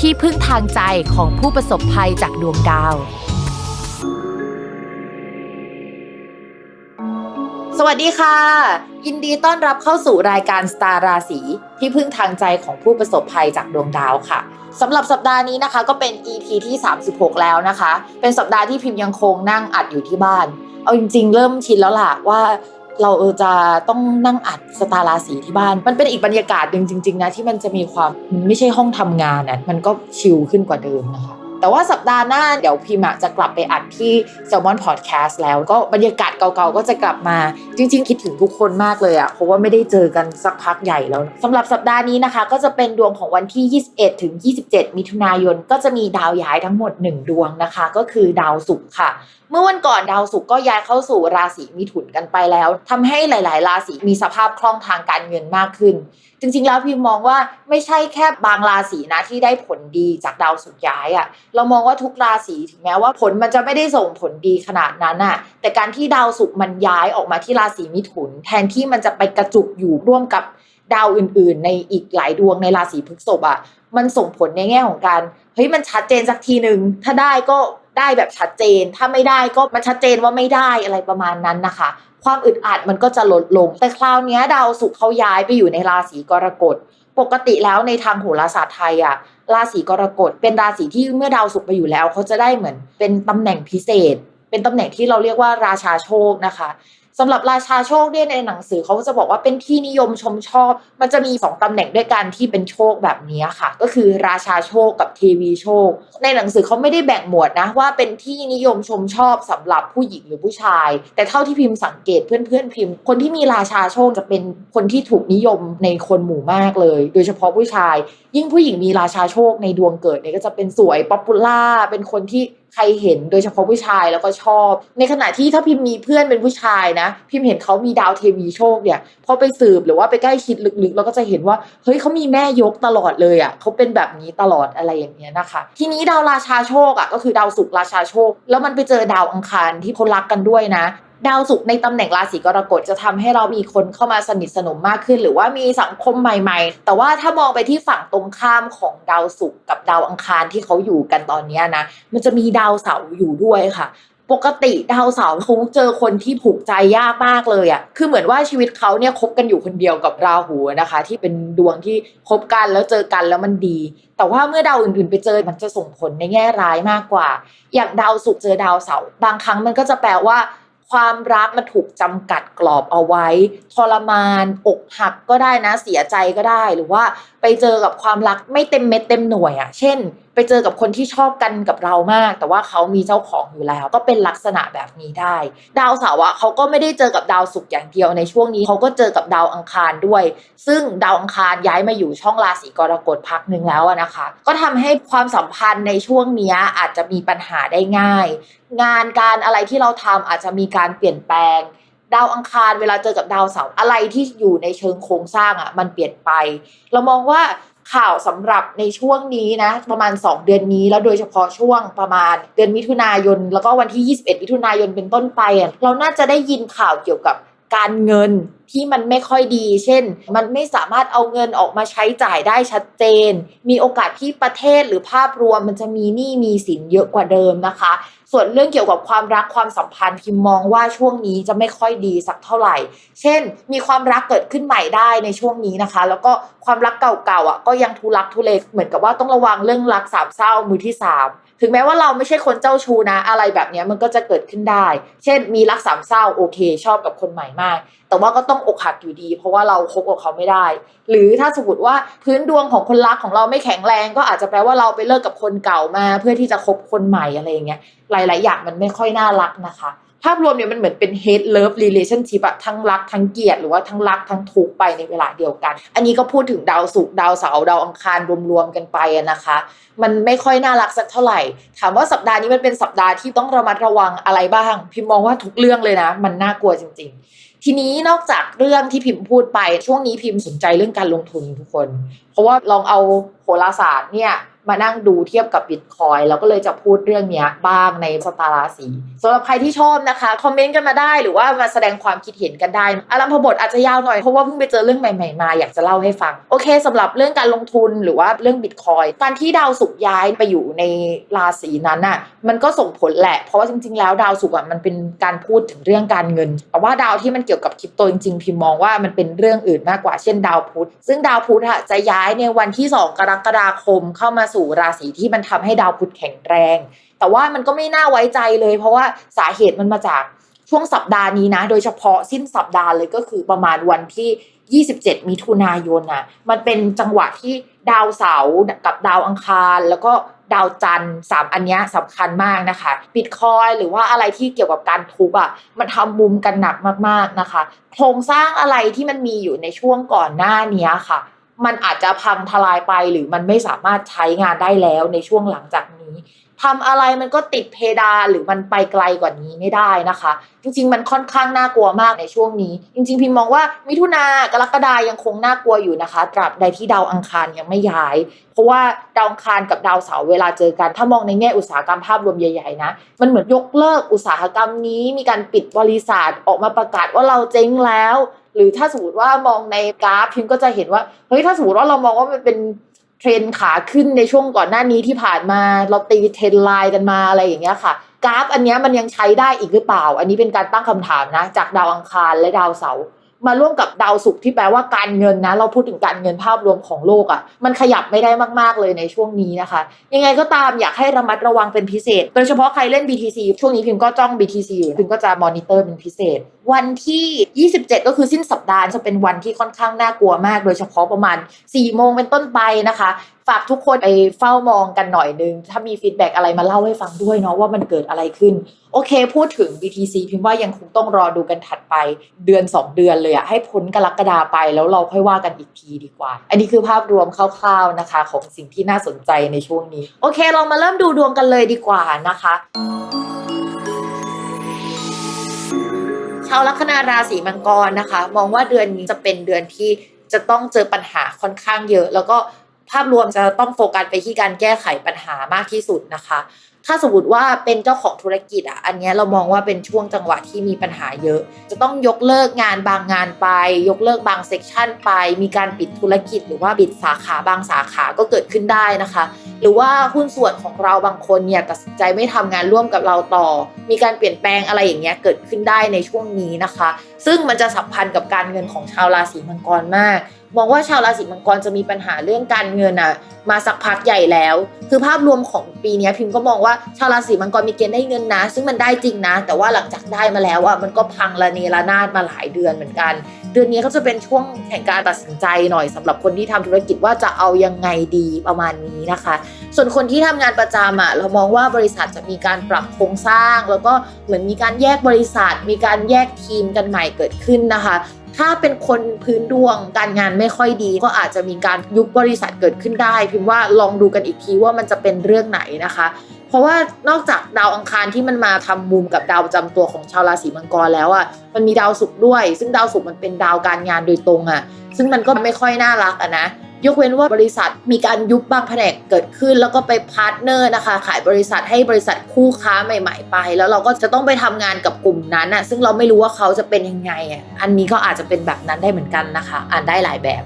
ที่พึ่งทางใจของผู้ประสบภัยจากดวงดาว สวัสดีค่ะ ยินดีต้อนรับเข้าสู่รายการสตาร์ราศีที่พึ่งทางใจของผู้ประสบภัยจากดวงดาวค่ะสำหรับสัปดาห์นี้นะคะ ก็เป็น EP ที่ 36 แล้วนะคะ เป็นสัปดาห์ที่พิมพ์ยังคงนั่งอัดอยู่ที่บ้าน เอาจริง ๆ เริ่มชินแล้วล่ะว่า เราเออจะต้องนั่งอัดสตาราศีที่บ้าน มันเป็นอีกบรรยากาศหนึ่งจริงๆนะที่มันจะมีความมันไม่ใช่ห้องทำงานอะมันก็ชิลขึ้นกว่าเดิมนะคะแต่ว่าสัปดาห์หน้าเดี๋ยวพิมจะกลับไปอัดที่ Salmon Podcast แล้วก็บรรยากาศเก่าๆ ก็จะกลับมา จริงๆ คิดถึงทุกคนมากเลยอะเพราะว่าไม่ได้เจอกันสักพักใหญ่แล้วสำหรับสัปดาห์นี้นะคะ ก็จะเป็นดวงของวันที่ 21 ถึง 27 มิถุนายน ก็จะมีดาวย้ายทั้งหมด 1 ดวงนะคะ ก็คือดาวศุกร์ค่ะ เมื่อวันก่อนดาวศุกร์ก็ย้ายเข้าสู่ราศีมิถุนกันไปแล้วทำให้หลาย ๆ ราศีมีสภาพคล่องทางการเงินมากขึ้น จริง ๆ แล้วพิมมองว่าไม่ใช่แค่บางราศีนะที่ได้ผลดีจากดาวศุกร์ย้ายอะ่ะ เรามองว่าทุกราศีถึงแม้ว่าผลมันจะไม่ได้ส่งผลดีขนาดนั้นอะ่ะ แต่การที่ดาวศุกร์มันย้ายออกมาที่ราศีมิถุน แทนที่มันจะไปกระจุกอยู่ร่วมกับดาวอื่น ๆ ในอีกหลายดวงในราศีพฤษภอะ มันส่งผลในแง่ของการเฮ้ยมันชัดเจนสักทีหนึ่งถ้าได้ก็ ได้แบบชัดเจน ถ้าไม่ได้ก็มันชัดเจนว่าไม่ได้อะไรประมาณนั้นนะคะ ความอึดอัดมันก็จะลดลง แต่คราวนี้ดาวศุกร์เขาย้ายไปอยู่ในราศีกรกฎ ปกติแล้วในทางโหราศาสตร์ไทยอะราศีกรกฎเป็นราศีที่เมื่อดาวศุกร์ไปอยู่แล้วเขาจะได้เหมือนเป็นตำแหน่งพิเศษ เป็นตำแหน่งที่เราเรียกว่าราชาโชคนะคะ สำหรับราชาโชคเนี่ยในหนังสือเขาจะบอกว่าเป็นที่นิยมชมชอบ มันจะมีสองตำแหน่งด้วยกันที่เป็นโชคแบบนี้ค่ะ ก็คือราชาโชคกับเทวีโชค ในหนังสือเขาไม่ได้แบ่งหมวดนะ ว่าเป็นที่นิยมชมชอบสำหรับผู้หญิงหรือผู้ชาย แต่เท่าที่พิมพ์สังเกตเพื่อนๆพิมพ์ คนที่มีราชาโชคจะเป็นคนที่ถูกนิยมในคนหมู่มากเลย โดยเฉพาะผู้ชาย ยิ่งผู้หญิงมีราชาโชคในดวงเกิดเนี่ยก็จะเป็นสวยป๊อปปูล่าเป็นคนที่ใครเห็นโดยเฉพาะผู้ชายแล้วก็ชอบ ในขณะที่ถ้าพิมพ์มีเพื่อนเป็นผู้ชายนะ พิมพ์เห็นเขามีดาวเทวีโชคเนี่ยพอไปสืบหรือว่าไปใกล้ชิดลึกๆเราก็จะเห็นว่าเฮ้ยเขามีแม่ยกตลอดเลยอะเขาเป็นแบบนี้ตลอดอะไรอย่างเงี้ยนะคะ ทีนี้ดาวราชาโชคอะก็คือดาวศุกร์ราชาโชค แล้วมันไปเจอดาวอังคารที่เขารักกันด้วยนะ ดาวศุกร์ในตำแหน่งราศีกรกฎจะทำให้เรามีคนเข้ามาสนิทสนมมากขึ้น หรือว่ามีสังคมใหม่ ๆ แต่ว่าถ้ามองไปที่ฝั่งตรงข้ามของดาวศุกร์กับดาวอังคารที่เขาอยู่กันตอนนี้นะ มันจะมีดาวเสาร์อยู่ด้วยค่ะปกติดาวเสาร์เขาเจอคนที่ผูกใจยากมากเลยอะ่ะ คือเหมือนว่าชีวิตเขาเนี่ยคบกันอยู่คนเดียวกับราหูนะคะ ที่เป็นดวงที่คบกันแล้วเจอกันแล้วมันดี แต่ว่าเมื่อดาวอื่นๆ ไปเจอมันจะส่งผลในแง่ร้ายมากกว่า อย่างดาวศุกร์เจอดาวเสาร์บางครั้งมันก็จะแปลว่า ความรักมันถูกจำกัดกรอบเอาไว้ ทรมานอกหักก็ได้นะเสียใจก็ได้ หรือว่าไปเจอกับความรักไม่เต็มเม็ดเต็มหน่วยอะ่ะ เช่น ไปเจอกับคนที่ชอบกันกับเรามาก แต่ว่าเขามีเจ้าของอยู่แล้ว ก็เป็นลักษณะแบบนี้ได้ ดาวเสาร์อะเขาก็ไม่ได้เจอกับดาวศุกร์อย่างเดียวในช่วงนี้เขาก็เจอกับดาวอังคารด้วย ซึ่งดาวอังคารย้ายมาอยู่ช่องราศีกรกฎพักหนึ่งแล้วนะคะ ก็ทำให้ความสัมพันธ์ในช่วงนี้อาจจะมีปัญหาได้ง่าย งานการอะไรที่เราทำอาจจะมีการเปลี่ยนแปลงดาวอังคารเวลาเจอกับดาวเสาร์อะไรที่อยู่ในเชิงโครงสร้างอะ่ะมันเปลี่ยนไป เรามองว่า ข่าวสำหรับในช่วงนี้นะ ประมาณ 2 เดือนนี้ แล้วโดยเฉพาะช่วงประมาณเดือนมิถุนายน แล้วก็วันที่ 21 มิถุนายนเป็นต้นไป เราน่าจะได้ยินข่าวเกี่ยวกับการเงินที่มันไม่ค่อยดี เช่น มันไม่สามารถเอาเงินออกมาใช้จ่ายได้ชัดเจน มีโอกาสที่ประเทศหรือภาพรวมมันจะมีหนี้มีสินเยอะกว่าเดิมนะคะ ส่วนเรื่องเกี่ยวกับความรักความสัมพันธ์พิมมองว่าช่วงนี้จะไม่ค่อยดีสักเท่าไหร่ เช่น มีความรักเกิดขึ้นใหม่ได้ในช่วงนี้นะคะ แล้วก็ความรักเก่าๆอะก็ยังทุลักทุเลเหมือนกับว่าต้องระวังเรื่องรักสามเศร้ามือที่สาม ถึงแม้ว่าเราไม่ใช่คนเจ้าชู้นะ อะไรแบบนี้มันก็จะเกิดขึ้นได้ เช่นมีรักสามเศร้าโอเค ชอบกับคนใหม่มาก แต่ว่าก็ต้องอกหักอยู่ดี เพราะว่าเราคบกับเขาไม่ได้ หรือถ้าสมมติว่าพื้นดวงของคนรักของเราไม่แข็งแรง ก็อาจจะแปลว่าเราไปเลิกกับคนเก่ามา เพื่อที่จะคบคนใหม่อะไรอย่างเงี้ยหลาย ๆ อย่างมันไม่ค่อยน่ารักนะคะ ภาพรวมเนี่ยมันเหมือนเป็น hate love relationship อะทั้งรักทั้งเกลียดหรือว่าทั้งรักทั้งทุกข์ไปในเวลาเดียวกัน อันนี้ก็พูดถึงดาวศุกร์ดาวเสาร์ดาวอังคารรวมๆกันไปอะนะคะ มันไม่ค่อยน่ารักสักเท่าไหร่ ถามว่าสัปดาห์นี้มันเป็นสัปดาห์ที่ต้องระมัดระวังอะไรบ้าง พิมมองว่าทุกเรื่องเลยนะ มันน่ากลัวจริง ๆทีนี้นอกจากเรื่องที่พิมพ์พูดไปช่วงนี้พิมพ์สนใจเรื่องการลงทุนทุกคน เพราะว่าลองเอาโหราศาสตร์เนี่ย มานั่งดูเทียบกับบิตคอยแล้วก็เลยจะพูดเรื่องเนี้ยบ้างในสตาราศีสำหรับใครที่ชอบนะคะ คอมเมนต์กันมาได้หรือว่ามาแสดงความคิดเห็นกันได้อารัมพบทอาจจะยาวหน่อยเพราะว่าเพิ่งไปเจอเรื่องใหม่ๆมาอยากจะเล่าให้ฟัง โอเคสำหรับเรื่องการลงทุนหรือว่าเรื่องบิตคอยการที่ดาวศุกย้ายไปอยู่ในราศีนั้นน่ะมันก็ส่งผลแหละ เพราะว่าจริง ๆ แล้วดาวศุกอะมันเป็นการพูดถึงเรื่องการเงินแต่ว่าดาวที่มันเกี่ยวกับคริปโตจริงๆพิมมองว่ามันเป็นเรื่องอื่นมากกว่าเช่น ดาวพุธซึ่งดาวพุธอะจะย้ายในวันที่ 2 กรกฎาคมเข้ามาสูราศีที่มันทำให้ดาวพุธแข็งแรง แต่ว่ามันก็ไม่น่าไว้ใจเลย เพราะว่าสาเหตุมันมาจากช่วงสัปดาห์นี้นะ โดยเฉพาะสิ้นสัปดาห์เลยก็คือประมาณวันที่ 27 มิถุนายนนะมันเป็นจังหวะที่ดาวเสาร์กับดาวอังคาร แล้วก็ดาวจันทร์สามอันเนี้ยสำคัญมากนะคะบิตคอยหรือว่าอะไรที่เกี่ยวกับการทุบอะมันทำมุมกันหนักมากๆนะคะ โครงสร้างอะไรที่มันมีอยู่ในช่วงก่อนหน้านี้ค่ะ มันอาจจะพังทลายไปหรือมันไม่สามารถใช้งานได้แล้วในช่วงหลังจากนี้ทำอะไรมันก็ติดเพดานหรือมันไปไกลกว่านี้ไม่ได้นะคะ จริง ๆ มันค่อนข้างน่ากลัวมากในช่วงนี้ จริง ๆ พิมมองว่ามิถุนากรกฎายังคงน่ากลัวอยู่นะคะ ตราบใดที่ดาวอังคารยังไม่ย้าย เพราะว่าดาวอังคารกับดาวเสาร์เวลาเจอกันถ้ามองในแง่อุตสาหกรรมภาพรวมใหญ่ๆนะมันเหมือนยกเลิกอุตสาหกรรมนี้มีการปิดบริษัทออกมาประกาศว่าเราเจ๊งแล้ว หรือถ้าสมมติว่ามองในกราฟพิมก็จะเห็นว่าเฮ้ยถ้าสมมติว่าเรามองว่ามันเป็นเทรนขาขึ้นในช่วงก่อนหน้านี้ที่ผ่านมาเราตีเทรนไลน์กันมาอะไรอย่างเงี้ยค่ะกราฟอันนี้มันยังใช้ได้อีกหรือเปล่า อันนี้เป็นการตั้งคำถามนะ จากดาวอังคารและดาวเสาร์ มาร่วมกับดาวศุกร์ที่แปลว่าการเงินนะ เราพูดถึงการเงินภาพรวมของโลกอะ่ะ มันขยับไม่ได้มากๆเลยในช่วงนี้นะคะ ยังไงก็ตามอยากให้ระมัดระวังเป็นพิเศษ โดยเฉพาะใครเล่น BTC ช่วงนี้พิมก็จ้อง BTC อยู่พิมก็จะมอนิเตอร์เป็นพิเศษ วันที่ 27 ก็คือสิ้นสัปดาห์จะเป็นวันที่ค่อนข้างน่ากลัวมาก โดยเฉพาะประมาณ4โมงเป็นต้นไปนะคะ ฝากทุกคนไปเฝ้ามองกันหน่อยนึง ถ้ามีฟีดแบ็กอะไรมาเล่าให้ฟังด้วยเนาะว่ามันเกิดอะไรขึ้น โอเค พูดถึง BTC พิมพ์ว่ายังคงต้องรอดูกันถัดไปเดือน 2 เดือนเลยอะให้พ้นกรกฎาไปแล้วเราค่อยว่ากันอีกทีดีกว่า อันนี้คือภาพรวมคร่าวๆนะคะ ของสิ่งที่น่าสนใจในช่วงนี้ โอเคเรามาเริ่มดูดวงกันเลยดีกว่านะคะชาวลัคนาราศีมังกรนะคะ มองว่าเดือนนี้จะเป็นเดือนที่จะต้องเจอปัญหาค่อนข้างเยอะ แล้วก็ ภาพรวมจะต้องโฟกัสไปที่การแก้ไขปัญหามากที่สุดนะคะ ถ้าสมมติว่าเป็นเจ้าของธุรกิจอะ อันเนี้ยเรามองว่าเป็นช่วงจังหวะที่มีปัญหาเยอะ จะต้องยกเลิกงานบางงานไป ยกเลิกบางเซกชันไป มีการปิดธุรกิจ หรือว่าปิดสาขาบางสาขาก็เกิดขึ้นได้นะคะ หรือว่าหุ้นส่วนของเราบางคนเนี่ยตัดสินใจไม่ทำงานร่วมกับเราต่อ มีการเปลี่ยนแปลงอะไรอย่างเงี้ยเกิดขึ้นได้ในช่วงนี้นะคะ ซึ่งมันจะสัมพันธ์กับการเงินของชาวราศีมังกรมากมองว่าชาวราศีมังกรจะมีปัญหาเรื่องการเงินอะมาสักพักใหญ่แล้ว คือภาพรวมของปีนี้พิมพ์ก็มองว่าชาวราศีมังกรมีเกณฑ์ได้เงินนะ ซึ่งมันได้จริงนะ แต่ว่าหลังจากได้มาแล้วอะมันก็พังระเนระนาดมาหลายเดือนเหมือนกัน เดือนนี้ก็จะเป็นช่วงแห่งการตัดสินใจหน่อยสำหรับคนที่ทำธุรกิจว่าจะเอายังไงดีประมาณนี้นะคะ ส่วนคนที่ทำงานประจำอะเรามองว่าบริษัทจะมีการปรับโครงสร้าง แล้วก็เหมือนมีการแยกบริษัท มีการแยกทีมกันใหม่เกิดขึ้นนะคะถ้าเป็นคนพื้นดวงการงานไม่ค่อยดี ก็อาจจะมีการยุบบริษัทเกิดขึ้นได้พิมพ์ว่าลองดูกันอีกทีว่ามันจะเป็นเรื่องไหนนะคะ เพราะว่านอกจากดาวอังคารที่มันมาทำมุมกับดาวประจำตัวของชาวราศีมังกรแล้วอะมันมีดาวศุกร์ด้วย ซึ่งดาวศุกร์มันเป็นดาวการงานโดยตรงอะ ซึ่งมันก็ไม่ค่อยน่ารักอะนะยกเว้นว่าบริษัทมีการยุบบางแผนกเกิดขึ้น แล้วก็ไปพาร์ทเนอร์นะคะ ขายบริษัทให้บริษัทคู่ค้าใหม่ ๆ ไป แล้วเราก็จะต้องไปทำงานกับกลุ่มนั้นอะซึ่งเราไม่รู้ว่าเขาจะเป็นยังไงอะอันนี้ก็อาจจะเป็นแบบนั้นได้เหมือนกันนะคะ อ่านได้หลายแบบ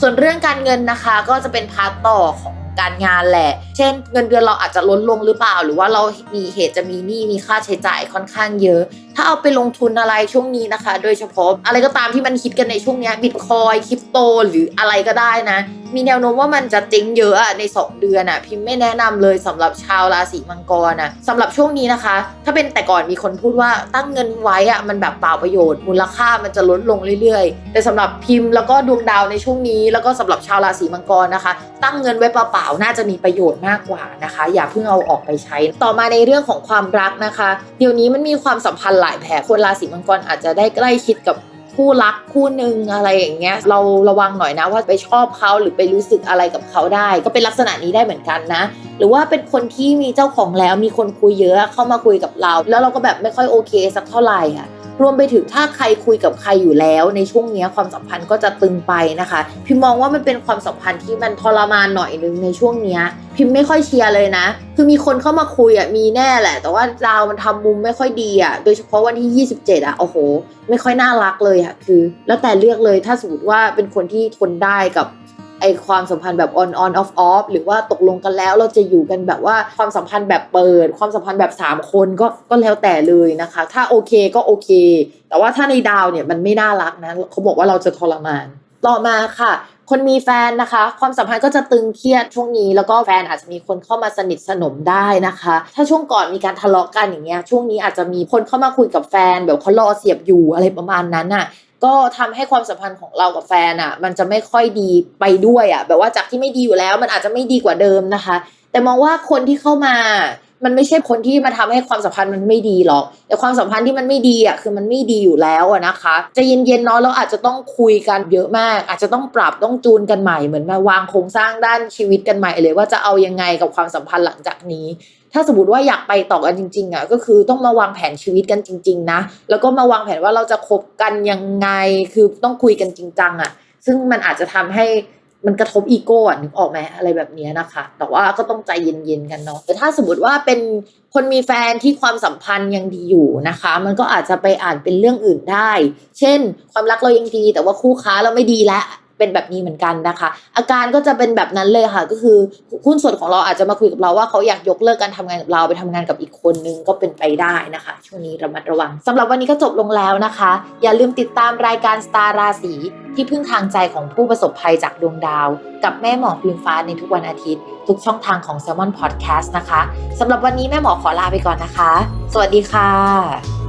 ส่วนเรื่องการเงินนะคะก็จะเป็นพาร์ทต่อของ การงานแหละ เช่น เงินเดือนเราอาจจะลดลงหรือเปล่า หรือว่าเรามีเหตุจะมีหนี้มีค่าใช้จ่ายค่อนข้างเยอะ ถ้าเอาไปลงทุนอะไรช่วงนี้นะคะ โดยเฉพาะอะไรก็ตามที่มันคิดกันในช่วงนี้บิตคอยคริปโตหรืออะไรก็ได้นะ มีแนวโน้มว่ามันจะเจ๊งเยอะอะใน 2 เดือนอะพิมพ์ไม่แนะนำเลยสำหรับชาวราศีมังกรอะสำหรับช่วงนี้นะคะ ถ้าเป็นแต่ก่อนมีคนพูดว่าตั้งเงินไว้อะมันแบบเปล่าประโยชน์ มูลค่ามันจะลดลงเรื่อยๆ แต่สำหรับพิมพ์แล้วก็ดวงดาวในช่วงนี้ แล้วก็สำหรับชาวราศีมังกรนะคะ ตั้งเงินไว้เปล่าๆน่าจะมีประโยชน์มากกว่านะคะ อย่าเพิ่งเอาออกไปใช้ ต่อมาในเรื่องของความรักนะคะ เดี๋ยวนี้มันมีความสัมพันธ์หลายแผลคนราศีมังกรอาจจะได้ใกล้ชิดกับคู่รักคู่หนึ่งอะไรอย่างเงี้ย เราระวังหน่อยนะว่าไปชอบเขาหรือไปรู้สึกอะไรกับเขาได้ ก็เป็นลักษณะนี้ได้เหมือนกันนะ หรือว่าเป็นคนที่มีเจ้าของแล้วมีคนคุยเยอะเข้ามาคุยกับเรา แล้วเราก็แบบไม่ค่อยโอเคสักเท่าไหร่อะ รวมไปถึงถ้าใครคุยกับใครอยู่แล้วในช่วงนี้ความสัมพันธ์ก็จะตึงไปนะคะ พิมมองว่ามันเป็นความสัมพันธ์ที่มันทรมานหน่อยนึงในช่วงนี้พิมไม่ค่อยเชียร์เลยนะ คือมีคนเข้ามาคุยอะมีแน่แหละ แต่ว่าดาวมันทำมุมไม่ค่อยดีอะโดยเฉพาะวันที่ 27 อะโอ้โห ไม่ค่อยน่ารักเลยอะคือ แล้วแต่เลือกเลยถ้าสมมติว่าเป็นคนที่ทนได้กับ ไอความสัมพันธ์แบบ on on off off หรือว่าตกลงกันแล้วเราจะอยู่กันแบบว่าความสัมพันธ์แบบเปิด ความสัมพันธ์แบบ 3 คนก็ก็แล้วแต่เลยนะคะ ถ้าโอเคก็โอเค แต่ว่าถ้าในดาวเนี่ยมันไม่น่ารักนะเขาบอกว่าเราจะทรมาน ต่อมาค่ะคนมีแฟนนะคะ ความสัมพันธ์ก็จะตึงเครียดช่วงนี้ แล้วก็แฟนอาจจะมีคนเข้ามาสนิทสนมได้นะคะ ถ้าช่วงก่อนมีการทะเลาะกันอย่างเงี้ยช่วงนี้อาจจะมีคนเข้ามาคุยกับแฟนแบบเขารอเสียบอยู่อะไรประมาณนั้นน่ะ ก็ทำให้ความสัมพันธ์ของเรากับแฟนอะ มันจะไม่ค่อยดีไปด้วยอะ แบบว่าจากที่ไม่ดีอยู่แล้ว มันอาจจะไม่ดีกว่าเดิมนะคะ แต่มองว่าคนที่เข้ามา มันไม่ใช่คนที่มาทำให้ความสัมพันธ์มันไม่ดีหรอก แต่ความสัมพันธ์ที่มันไม่ดีอะคือมันไม่ดีอยู่แล้วอะนะคะจะเย็นๆเนาะเราอาจจะต้องคุยกันเยอะมาก อาจจะต้องปรับต้องจูนกันใหม่เหมือนมาวางโครงสร้างด้านชีวิตกันใหม่เลยว่าจะเอายังไงกับความสัมพันธ์หลังจากนี้ ถ้าสมมติว่าอยากไปต่อกันจริง ๆอะก็คือต้องมาวางแผนชีวิตกันจริง ๆ นะ แล้วก็มาวางแผนว่าเราจะคบกันยังไงคือต้องคุยกันจริงจังอะซึ่งมันอาจจะทำให้ มันกระทบอีโก้อะนึกออกไหมอะไรแบบนี้นะคะ แต่ว่าก็ต้องใจเย็นๆกันเนาะแต่ถ้าสมมติว่าเป็นคนมีแฟนที่ความสัมพันธ์ยังดีอยู่นะคะ มันก็อาจจะไปอ่านเป็นเรื่องอื่นได้ เช่น ความรักเรายังดี แต่ว่าคู่ค้าเราไม่ดีแล้ว เป็นแบบนี้เหมือนกันนะคะ อาการก็จะเป็นแบบนั้นเลยค่ะ ก็คือหุ้นส่วนของเราอาจจะมาคุยกับเราว่าเขาอยากยกเลิกการทำงานกับเราไปทำงานกับอีกคนนึงก็เป็นไปได้นะคะ ช่วงนี้ระมัดระวังสำหรับวันนี้ก็จบลงแล้วนะคะ อย่าลืมติดตามรายการสตาร์ราศีที่พึ่งทางใจของผู้ประสบภัยจากดวงดาว กับแม่หมอพิมฟ้าในทุกวันอาทิตย์ ทุกช่องทางของ s ซ l m o n Podcast นะคะสำหรับวันนี้แม่หมอขอลาไปก่อนนะคะ สวัสดีค่ะ